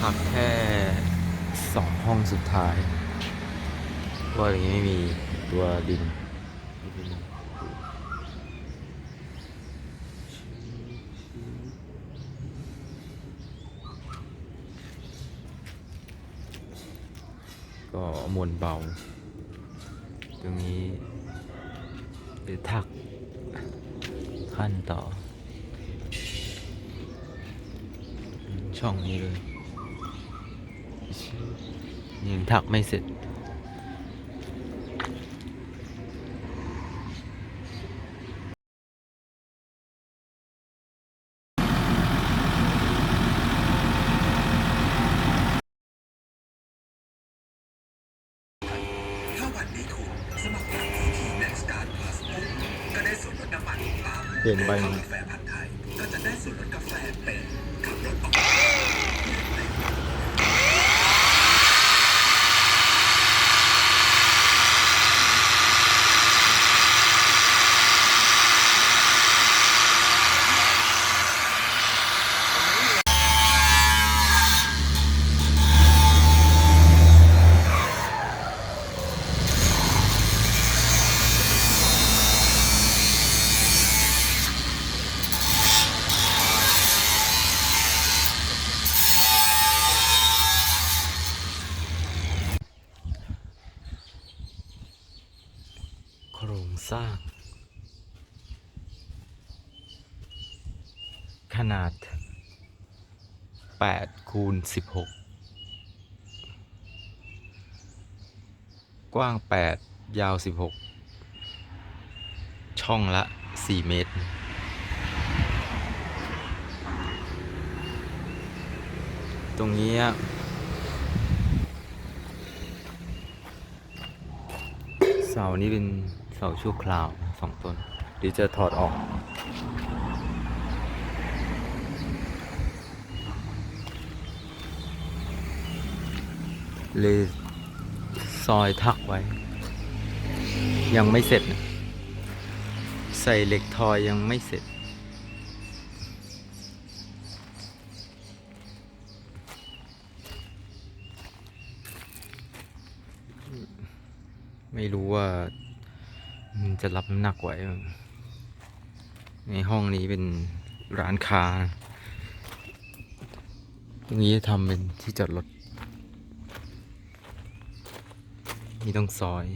พักแค่สองห้องสุดท้ายว่าอย่างนี้ไม่มีตัวดินก็มวลเบา ตรงนี้เดี๋ยวทักขั้นต่อ ช่องนี้เลยยังถักไม่เสร็จ ถ้าวันนี้คุณสมัครผ่าน PT Max Card Plus ปุ๊บก็ได้ส่วนลดน้ำมันปั๊มเปลี่ยนไปกาแฟผัดไทยก็จะได้ส่วนลดกาแฟเป็น ครงสร้าง ขนาด8คูณ16 กว้าง 8 ยาว 16 ช่องละ 4 เมตร ตรงนี้เสานี้เป็น เสาชั่วคราวสองต้นเดี๋ยวจะถอดออกเลยซอยทักไว้ ยังไม่เสร็จนะใส่เหล็กทอยยังไม่เสร็จ ไม่รู้ว่า จะรับน้ำหนักไหวไหมในห้องนี้เป็นร้านค้า ตรงนี้ทำเป็นที่จอดรถ นี่ต้องซอย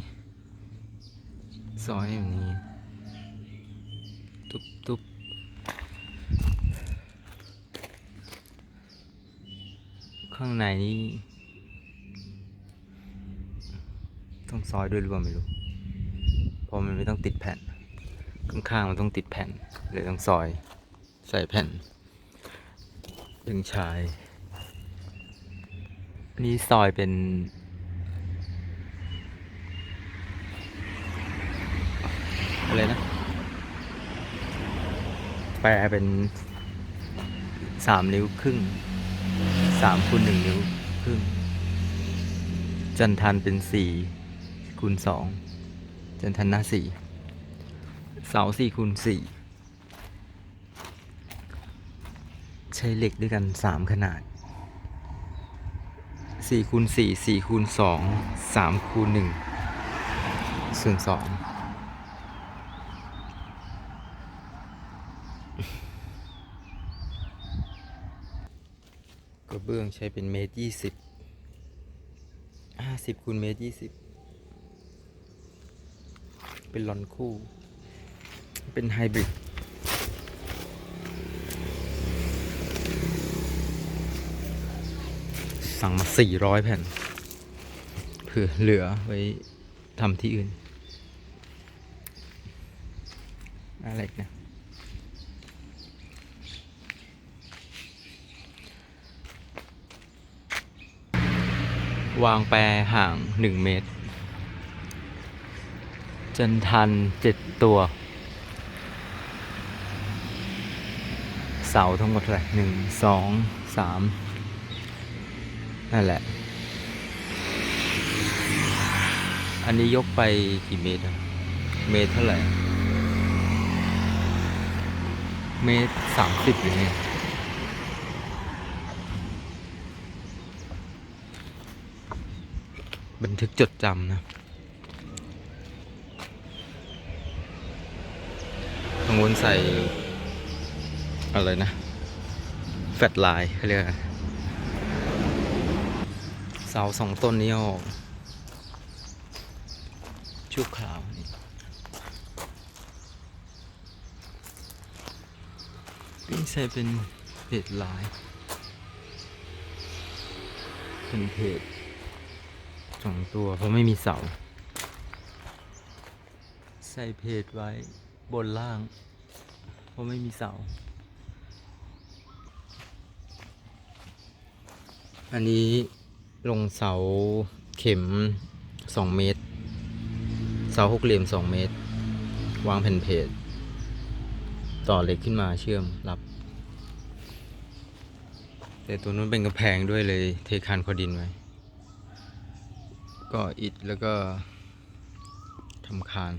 ซอยแบบนี้ ตุ๊บตุ๊บข้างในนี่ต้องซอยด้วยหรือเปล่าไม่รู้ ราะมันไม่ต้องติดแผ่น ข้างๆมันต้องติดแผ่นเลยต้องซอย ใส่แผ่น ดึงชายนนี้ซอยเป็น อะไรนะ แปลเป็นสามนิ้วครึ่งสามคูณหนึ่งนิ้วครึ่ง จันทันเป็นสี่คูณสอง จันทันหน้าสี่เสาสี่คูณสี่ใช้เหล็กด้วยกันสามขนาดสี่คูณสี่สี่คูณสองสามคูณหนึ่งส่วนสองกระเบื้องใช้เป็นเมตรยี่สิบห้าสิบคูณเมตรยี่สิบ เป็นลอนคู่ เป็นไฮบริดสั่งมาสี่ร้อยแผ่น เผื่อเหลือไว้ทำที่อื่น อะไรนะวางแปรห่างหนึ่งเมตร จนทันเจ็ดตัว เสาทั้งหมดเท่าไหร่หนึ่งสองสามนั่นแหละ อันนี้ยกไปกี่เมตร เมตรเท่าไหร่ เมตรสามสิบหรือไงบันทึกจดจำนะางวนใส่ อะไรนะ แฟลชไลน์เขาเรียกไรเสาสองต้นนี้ออกชั่วคราวนี่นี่ใส่เป็นเพจไลน์เป็นเพจสองตัวเพราะไม่มีเสา ใส่เพจไว้ บนล่าง เพราะไม่มีเสา อันนี้ลงเสาเข็มสองเมตร เสาหกเหลี่ยมสองเมตร วางแผ่นเพจต่อเหล็กขึ้นมาเชื่อมรับ แต่ตัวนู้นเป็นกระแพงด้วยเลยเทคานคอดินไว้ ก็อิดแล้วก็ทำคาน